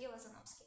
Сергій Лазановський.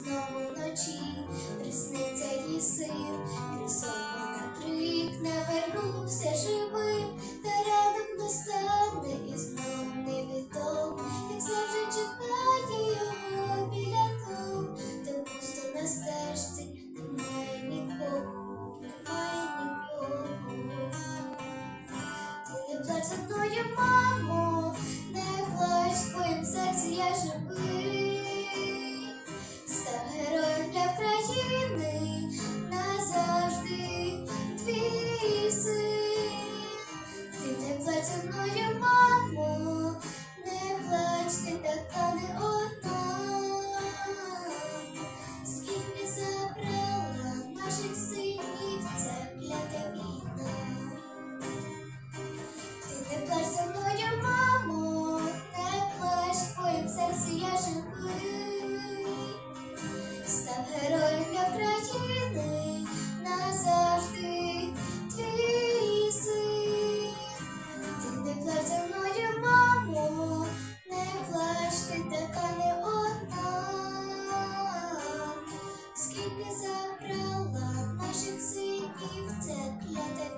сном вночі. Присниться їй сир, крисована крик, не вернувся живим, та ранок настане і знов невідом, як завжди чекає його біля дом, де пусто на стежці немає нікого, немає нікого, ти не плач за мною мати. герой для країни назавжди твій син. Ти не плач за мною, мамо, не плач, ти така не одна. Скільки забрала наших синів, це клята